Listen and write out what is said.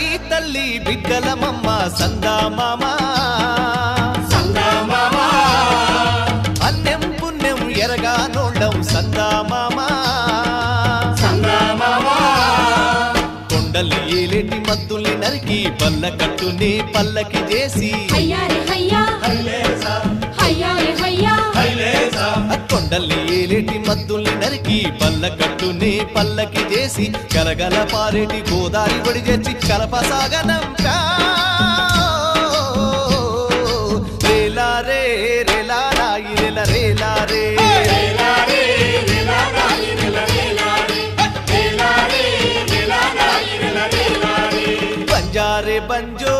ధరణి తల్లి బిడ్డలమమ్మ సందామామ. అన్యం పుణ్యం ఎరగా నోళ్ళం సందామామ. కొండల్ని ఏలేటి మత్తుల్ని నరికి పల్ల కట్టుని పల్లకి చేసి. హయ్యా కొండల్ని ఏలేటి మద్దుల్ని నరికి పల్ల కట్టుని పల్లకి చేసి గలగల పారేటి గోదారి ఒడి చేసి కలపసాగనంపా రేలా రే రేలా రాయి రేల రేలా రే. బంజారే బంజో